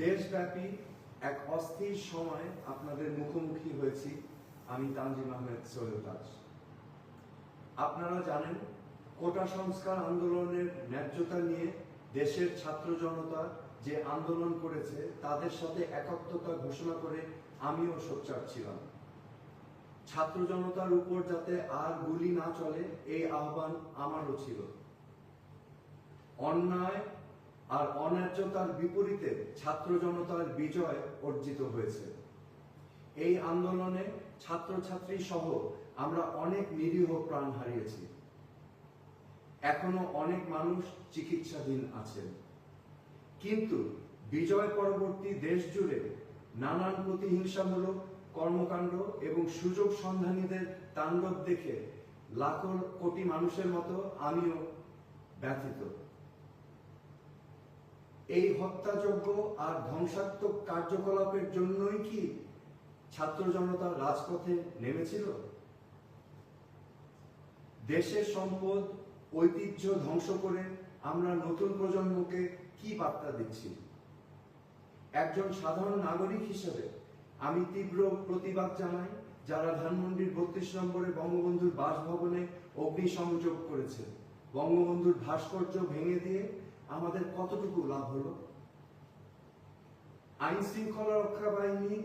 দেশব্যাপী এক অস্থির সময় আপনাদের মুখোমুখি হয়েছি আমি তানজিম আহমেদ সৈয়দাস আপনারা জানেন, কোটা সংস্কার আন্দোলনের ন্যায্যতা নিয়ে দেশের ছাত্র জনতা যে আন্দোলন করেছে, তাদের সাথে একাত্মতা ঘোষণা করে আমিও সোচ্চার ছিলাম। ছাত্র জনতার উপর যাতে আর গুলি না চলে, এই আহ্বান আমারও ছিল। অন্যায় আর অন্যায্যতার বিপরীতে ছাত্র জনতার বিজয় অর্জিত হয়েছে। এই আন্দোলনে ছাত্রছাত্রী সহ আমরা অনেক নিরীহ প্রাণ হারিয়েছি। এখনও অনেক মানুষ চিকিৎসাধীন আছেন। কিন্তু বিজয় পরবর্তী দেশ জুড়ে নানান প্রতিহিংসামূলক কর্মকাণ্ড এবং সুযোগ সন্ধানীদের তাণ্ডব দেখে লাখো কোটি মানুষের মতো আমিও ব্যথিত। এই হত্যাযজ্ঞ আর ধ্বংসাত্মক কার্যকলাপের জন্যই কি ছাত্র জনতা রাজপথে নেমেছিল? দেশের সম্পদ, ঐতিহ্য ধ্বংস করে আমরা নতুন প্রজন্মকে কি বার্তা দিচ্ছি? একজন সাধারণ নাগরিক হিসেবে আমি তীব্র প্রতিবাদ জানাই যারা ধানমন্ডির বত্রিশ নম্বরে বঙ্গবন্ধুর বাসভবনে অগ্নিসংযোগ করেছে। বঙ্গবন্ধুর ভাস্কর্য ভেঙে দিয়ে আমাদের কতটুকু লাভ হলো? আইন শৃঙ্খলা রক্ষা বাহিনী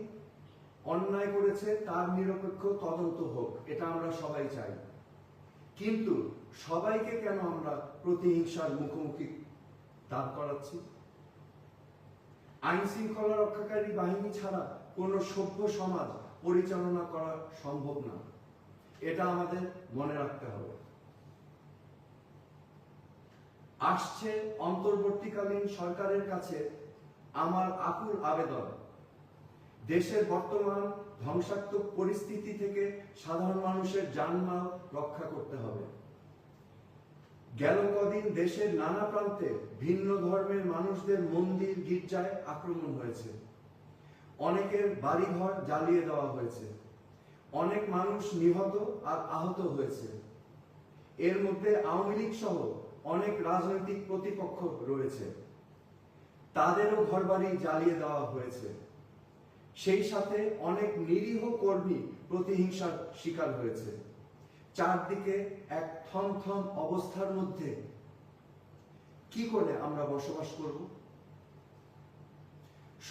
অন্যায় করেছে, তার নিরপেক্ষ তদন্ত হোক, এটা আমরা সবাই চাই। কিন্তু সবাইকে কেন আমরা প্রতিহিংসার মুখোমুখি দাঁড় করাচ্ছি? আইন শৃঙ্খলা রক্ষাকারী বাহিনী ছাড়া কোনো সভ্য সমাজ পরিচালনা করা সম্ভব না। এটা আমাদের মনে রাখতে হবে। আসছে অন্তর্বর্তীকালীন সরকারের কাছে আমার আকুল আবেদন। দেশের বর্তমান ধ্বংসাত্মক পরিস্থিতি থেকে সাধারণ মানুষের জানমাল রক্ষা করতে হবে। গেল কদিন দেশের নানা প্রান্তে ভিন্ন ধর্মের মানুষদের মন্দির, গির্জায় আক্রমণ হয়েছে। অনেকের বাড়িঘর জ্বালিয়ে দেওয়া হয়েছে। অনেক মানুষ নিহত আর আহত হয়েছে। এর মধ্যে আওয়ামী লীগ সহ অনেক রাজনৈতিক প্রতিপক্ষ রয়েছে। তাদেরও ঘরবাড়ি জ্বালিয়ে দেওয়া হয়েছে। সেই সাথে অনেক নিরীহ কর্মী প্রতিহিংসার শিকার হয়েছে। চারদিকে এক থমথম অবস্থার মধ্যে কি করে আমরা বসবাস করব?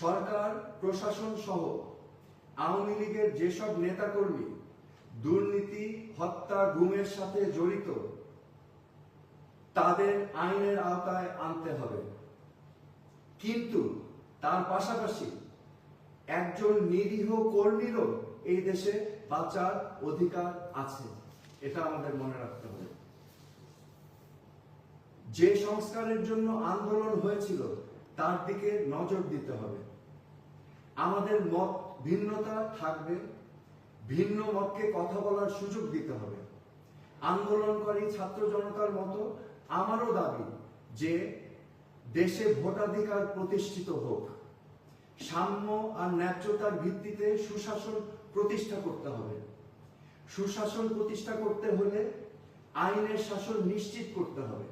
সরকার, প্রশাসন সহ আওয়ামী লীগের যেসব নেতাকর্মী দুর্নীতি, হত্যা, গুমের সাথে জড়িত তাদের আইনের আওতায় আনতে হবে। কিন্তু তার পাশাপাশি একজন নিরীহ কর্মীরও এই দেশে বাঁচার অধিকার আছে, এটা আমাদের মনে রাখতে হবে। যে সংস্কারের জন্য আন্দোলন হয়েছিল, তার দিকে নজর দিতে হবে। আমাদের মত ভিন্নতা থাকবে, ভিন্ন মতকে কথা বলার সুযোগ দিতে হবে। আন্দোলনকারী ছাত্র জনতার মতো আমারও দাবি যে দেশে ভোটাধিকার প্রতিষ্ঠিত হোক, সাম্য আর ন্যায্যতার ভিত্তিতে সুশাসন প্রতিষ্ঠা করতে হবে। সুশাসন প্রতিষ্ঠা করতে হলে আইনের শাসন নিশ্চিত করতে হবে।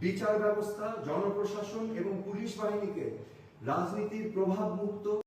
বিচার ব্যবস্থা, জনপ্রশাসন এবং পুলিশ বাহিনীকে রাজনীতির প্রভাব মুক্ত